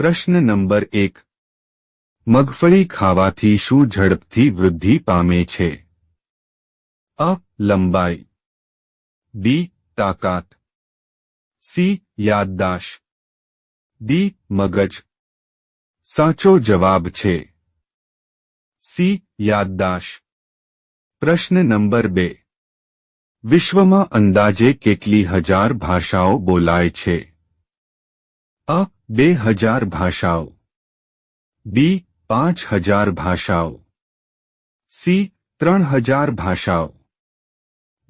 प्रश्न नंबर एक मगफड़ी खावा शू झड़प वृद्धि पा लंबाई बी ताकत सी याददाश दी मगज साचो जवाब छे सी याददाश प्रश्न नंबर बे विश्व में अंदाजे केटली हजार भाषाओं बोलाये अ बे हजार भाषाओं बी पांच हजार भाषाओं सी त्रण हजार भाषाओं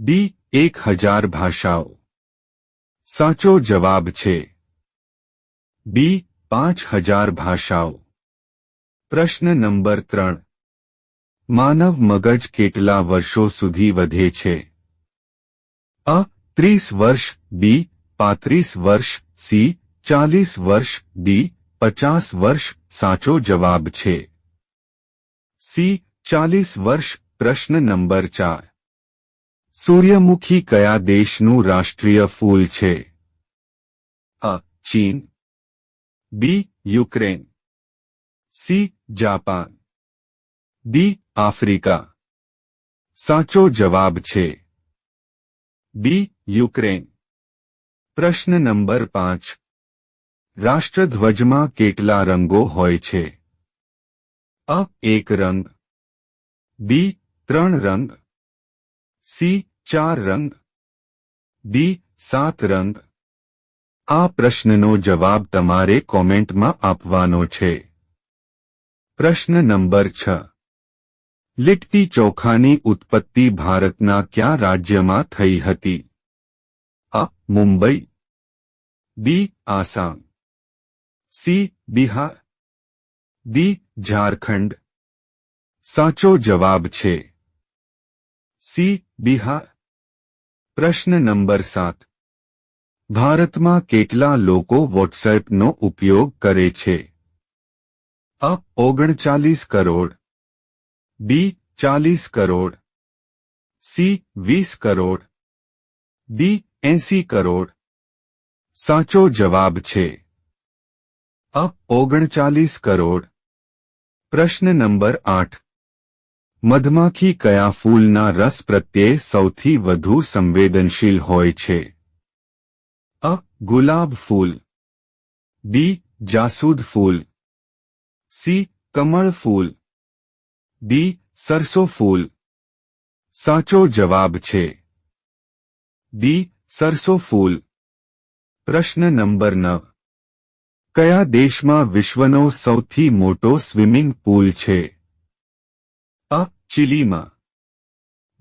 डी एक हजार भाषाओं साचो जवाब छे बी पांच हजार भाषाओं प्रश्न नंबर त्रण मानव मगज केटला वर्षो सुधी वे अ त्रीस वर्ष बी पात्रीस वर्ष सी चालीस वर्ष डी पचास वर्ष साचो जवाब छे सी चालीस वर्ष प्रश्न नंबर चार सूर्यमुखी क्या देश राष्ट्रीय फूल छे अ चीन B Ukraine C Japan D Africa साचो जवाब छे बी यूक्रेन प्रश्न नंबर पांच રાષ્ટ્રધ્વજમાં કેટલા રંગો હોય છે અ એક રંગ બી ત્રણ રંગ સી ચાર રંગ દી સાત રંગ આ પ્રશ્નનો જવાબ તમારે કોમેન્ટમાં આપવાનો છે પ્રશ્ન નંબર છ લિટ્ટી ચોખાની ઉત્પત્તિ ભારતના કયા રાજ્યમાં થઈ હતી અ Mumbai B Assam C Bihar D Jharkhand साचो जवाब छे सी बिहार प्रश्न नंबर 7 भारत में કેટલા લોકો WhatsApp નો ઉપયોગ કરે છે અ 39 crore B 40 crore C 20 crore D 80 crore સાચો જવાબ છે અ ઓગણચાલીસ કરોડ પ્રશ્ન નંબર આઠ મધમાખી કયા ફૂલના રસ પ્રત્યે સૌથી વધુ સંવેદનશીલ હોય છે અ ગુલાબ ફૂલ બી જાસૂદ ફૂલ સી કમળ ફૂલ ડી સરસો ફૂલ સાચો જવાબ છે ડી સરસો ફૂલ પ્રશ્ન નંબર નવ કયા દેશમાં વિશ્વનો સૌથી મોટો સ્વિમિંગ પૂલ છે અ ચિલીમાં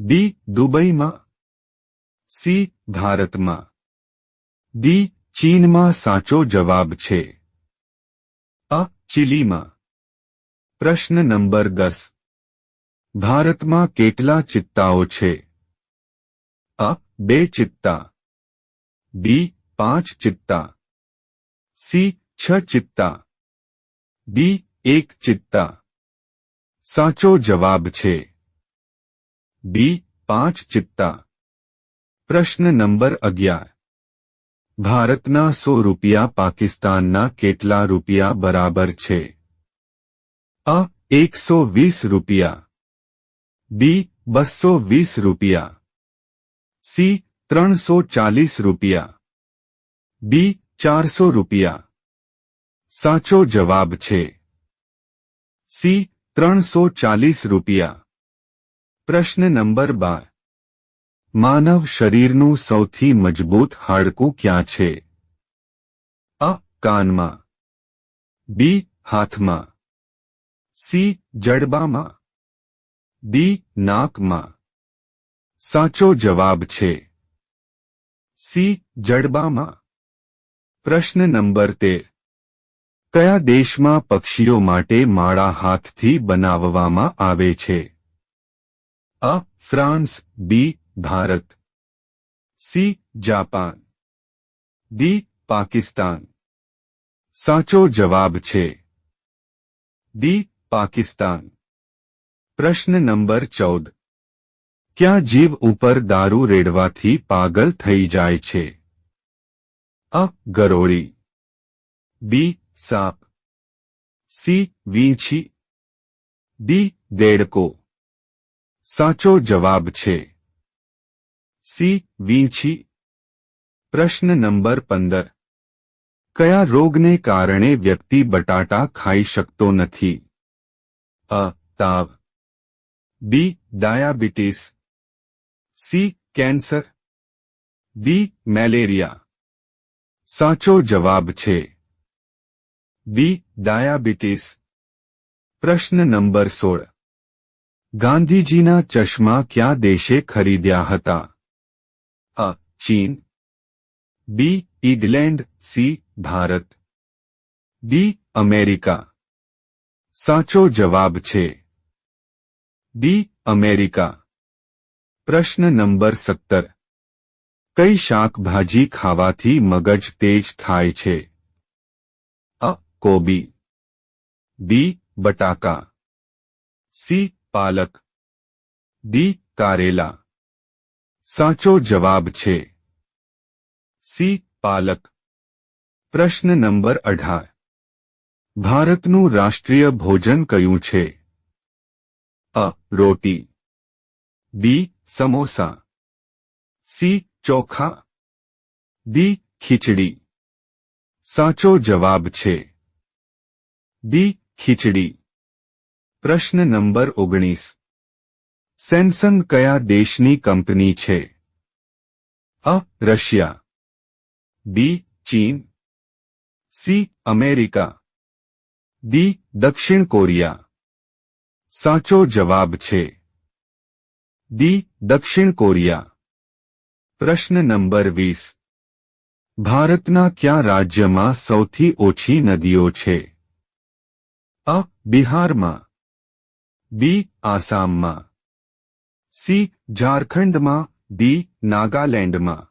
બી દુબઈમાં સી ભારતમાં ડી ચીનમાં સાચો જવાબ છે અ ચિલીમાં પ્રશ્ન નંબર 10 ભારતમાં કેટલા ચિત્તાઓ છે અ બે ચિત્તા બી પાંચ ચિત્તા સી छ चित्ता बी एक चित्ता साचो जवाब छे डी पांच चित्ता प्रश्न नंबर अग्यार भारतना सो रूपया पाकिस्तान ना केटला रुपया बराबर छे अ एक सौ वीस रूपया बी बसो वीस रूपया सी त्रो चालीस रूपया बी चार सौ रूपया સાચો જવાબ છે સી ત્રણસો ચાલીસ રૂપિયા પ્રશ્ન નંબર બાર માનવ શરીરનું સૌથી મજબૂત હાડકું ક્યાં છે અ કાનમાં બી હાથમાં સી જડબામાં દી નાકમાં સાચો જવાબ છે સી જડબામાં પ્રશ્ન નંબર તેર કયા દેશમાં પક્ષીઓ માટે માળા હાથથી બનાવવામાં આવે છે અ France B Bharat C Japan D Pakistan સાચો જવાબ છે દી પાકિસ્તાન પ્રશ્ન નંબર ચૌદ ક્યાં જીવ ઉપર દારૂ રેડવાથી પાગલ થઈ જાય છે અ ગરોળી બી साप सी वीछी दी देड़को साचो जवाब छे सी वीछी प्रश्न नंबर पंदर क्या रोग ने कारण व्यक्ति बटाटा खाई शकतो नथी अ ताव B diabetes C cancer D malaria साचो जवाब छे बी डायाबिटीज प्रश्न नंबर सोल गांधीजी चश्मा क्या देशे खरीदया था अ चीन B England C Bharat D America साचो जवाब छे डी अमेरिका प्रश्न नंबर सत्तर कई शाक भाजी खावा थी मगज तेज थाय छे? गोभी बी बटाका सी पालक दी कारेला साचो जवाब छे सी पालक प्रश्न नंबर अठार भारत नु राष्ट्रीय भोजन क्यू छे अ रोटी बी समोसा सी चोखा दी खिचड़ी साचो जवाब छे दी खिचड़ी प्रश्न नंबर ओगनीस सैमसंग कया देशनी कंपनी छे अ रशिया बी चीन सी अमेरिका दी दक्षिण कोरिया साचो जवाब छे दी दक्षिण कोरिया प्रश्न नंबर वीस भारतना क्या राज्य में सौथी ओछी नदियों छे અ બિહારમાં બી આસામમાં સી ઝારખંડમાં ડી નાગાલેન્ડમાં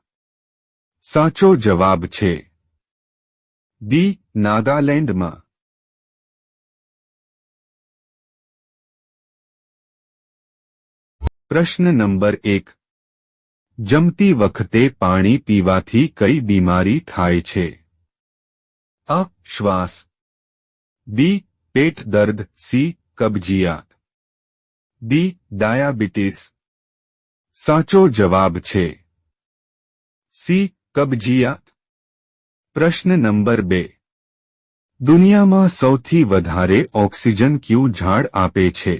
સાચો જવાબ છે દી નાગાલેન્ડમાં પ્રશ્ન નંબર એક જમતી વખતે પાણી પીવાથી કઈ બીમારી થાય છે અ શ્વાસ બી પેટ દર્દ સી કબજિયાત ડી ડાયાબિટીસ સાચો જવાબ છે સી કબજિયાત પ્રશ્ન નંબર બે દુનિયામાં સૌથી વધારે ઓક્સિજન ક્યુ ઝાડ આપે છે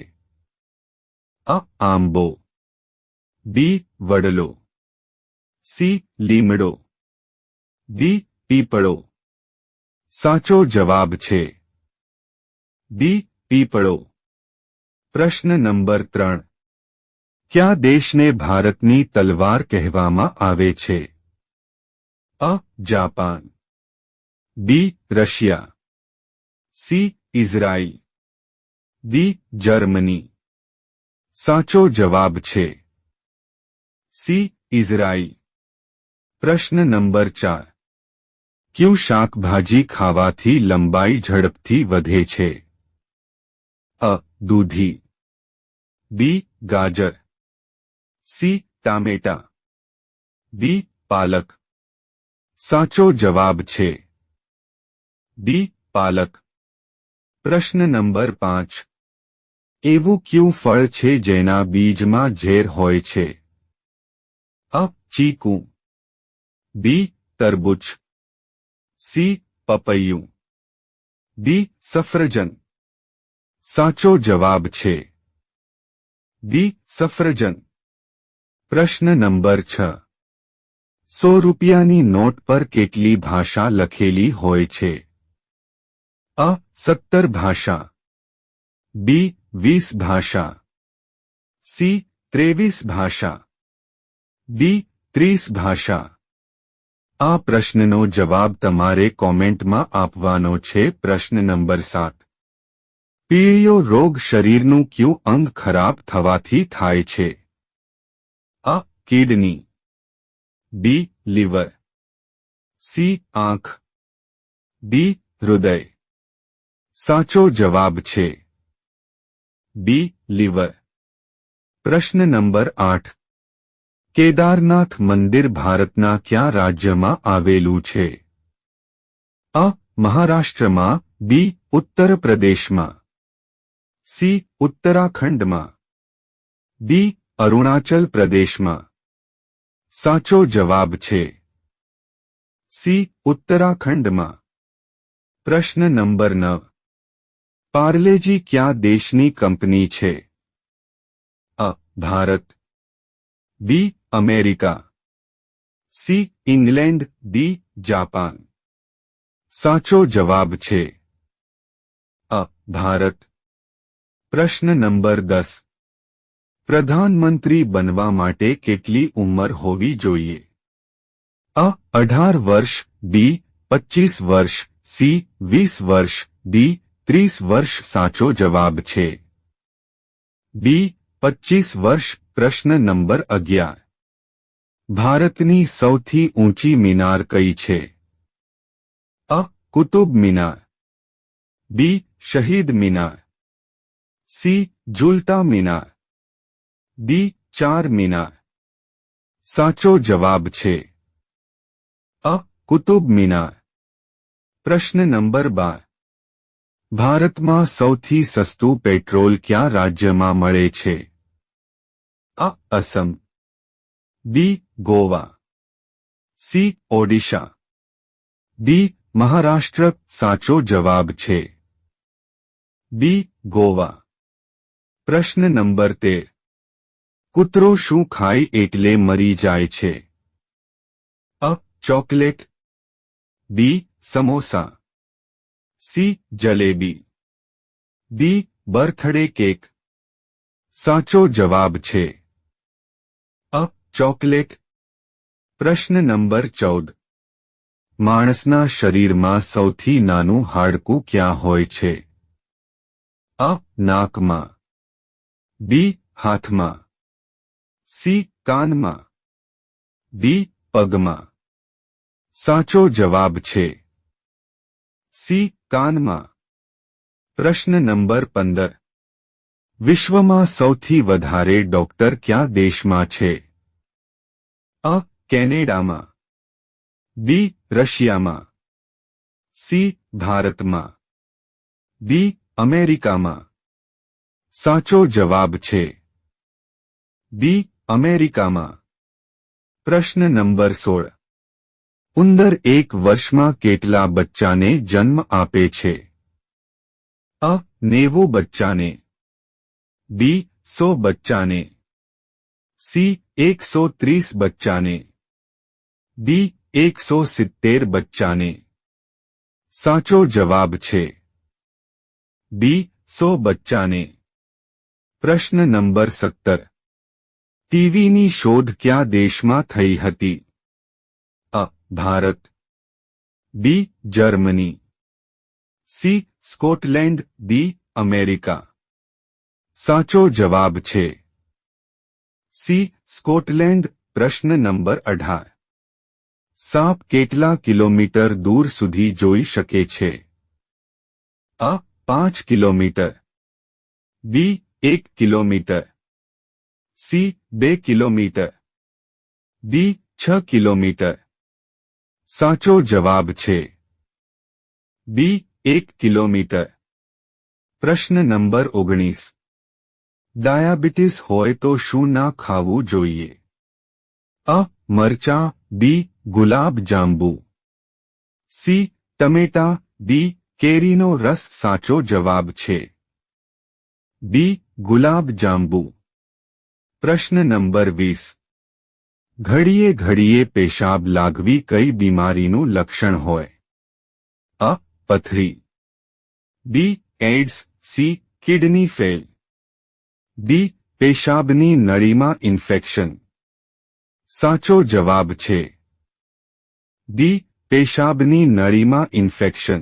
અ આંબો બી વડલો સી લીમડો દી પીપળો સાચો જવાબ છે दी पीपड़ो प्रश्न नंबर त्र क्या देश ने भारत भारतनी तलवार कहवामा आवे छे? अ Japan B Russia C Israel D Germany साचो जवाब छे सी इजराइल प्रश्न नंबर चार क्यों शाक भाजी खावा थी लंबाई झड़पथी वधे छे? અ દૂધી બી ગાજર સી ટામેટા ડી પાલક સાચો જવાબ છે ડી પાલક પ્રશ્ન નંબર પાંચ એવું કયું ફળ છે જેના બીજમાં ઝેર હોય છે અ ચીકુ બી તરબૂચ સી પપૈયું ડી સફરજન સાચો જવાબ છે બી સફરજન પ્રશ્ન નંબર 6 ₹100 ની નોટ પર કેટલી ભાષા લખેલી હોય છે અ 70 ભાષા બી 20 ભાષા સી 23 ભાષા ડી 30 ભાષા આ પ્રશ્નનો જવાબ તમારે કમેન્ટમાં આપવાનો છે પ્રશ્ન નંબર 7 પીએયો રોગ શરીરનું કયું અંગ ખરાબ થવાથી થાય છે અ કિડની બી લીવર સી આંખ ડી હૃદય સાચો જવાબ છે બી લીવર પ્રશ્ન નંબર આઠ કેદારનાથ મંદિર ભારતના કયા રાજ્યમાં આવેલું છે અ મહારાષ્ટ્રમાં બી ઉત્તર પ્રદેશમાં सी उत्तराखंड में बी अरुणाचल प्रदेश में साचो जवाब छे सी उत्तराखंड में प्रश्न नंबर नव पार्ले जी क्या देशनी कंपनी छे अ Bharat B America C England D Japan साचो जवाब छे अ भारत પ્રશ્ન નંબર દસ પ્રધાનમંત્રી બનવા માટે કેટલી ઉંમર હોવી જોઈએ અ અઢાર વર્ષ બી પચીસ વર્ષ સી વીસ વર્ષ ડી ત્રીસ વર્ષ સાચો જવાબ છે બી પચીસ વર્ષ પ્રશ્ન નંબર અગિયાર ભારતની સૌથી ઊંચી મિનાર કઈ છે અ કુતુબ મિનાર બી શહીદ મિનાર સી ઝૂલતા મીના દી ચાર મીના સાચો જવાબ છે અ કુતુબ મીનાર પ્રશ્ન નંબર બાર ભારતમાં સૌથી સસ્તું પેટ્રોલ ક્યાં રાજ્યમાં મળે છે અ Assam B Goa C Odisha D Maharashtra સાચો જવાબ છે બી ગોવા પ્રશ્ન નંબર તેર કૂતરો શું ખાય એટલે મરી જાય છે અ chocolate B samosa C jalebi D birthday cake સાચો જવાબ છે અ ચોકલેટ પ્રશ્ન નંબર ચૌદ માણસના શરીરમાં સૌથી નાનું હાડકું ક્યાં હોય છે અ નાકમાં बी हाथमा सी कानमा डी पगमा साचो जवाब छे सी कानमा प्रश्न नंबर 15 विश्वमा સૌથી વધારે ડોક્ટર કયા દેશમાં છે અ કેનેડામાં બી રશિયામાં સી ભારતમાં डी અમેરિકામાં साचो जवाब छे दी अमेरिका मा प्रश्न नंबर सोल उंदर एक वर्ष मा केटला बच्चा ने जन्म आपे छे अ नेवो बच्चा ने बी सो बच्चा ने सी एक सौ तीस बच्चा ने दी एक सौ सित्तेर बच्चा ने साचो जवाब छे बी सो बच्चा ने प्रश्न नंबर सत्तर टीवी शोध क्या देश में थी अ Bharat B Germany C Scotland D America साचो जवाब छे सी स्कॉटलैंड प्रश्न नंबर अठार साप केटला किलोमीटर दूर सुधी जोई शके छे? अ पांच किलोमीटर बी एक किलोमीटर सी बे किलोमीटर डी छ किलोमीटर साचो जवाब छे बी एक किलोमीटर प्रश्न नंबर ओगनीस डायाबिटीस हो तो शू न खाव जो अ मरचा बी गुलाब जांबू सी टमेटा दी केरी नो रस साचो जवाब छे बी ગુલાબ જાંબુ પ્રશ્ન નંબર વીસ ઘડીએ ઘડીએ પેશાબ લાગવી કઈ બીમારીનું લક્ષણ હોય અ પથરી B AIDS C kidney fail D પેશાબની નળીમાં ઇન્ફેક્શન સાચો જવાબ છે દી પેશાબની નળીમાં ઇન્ફેક્શન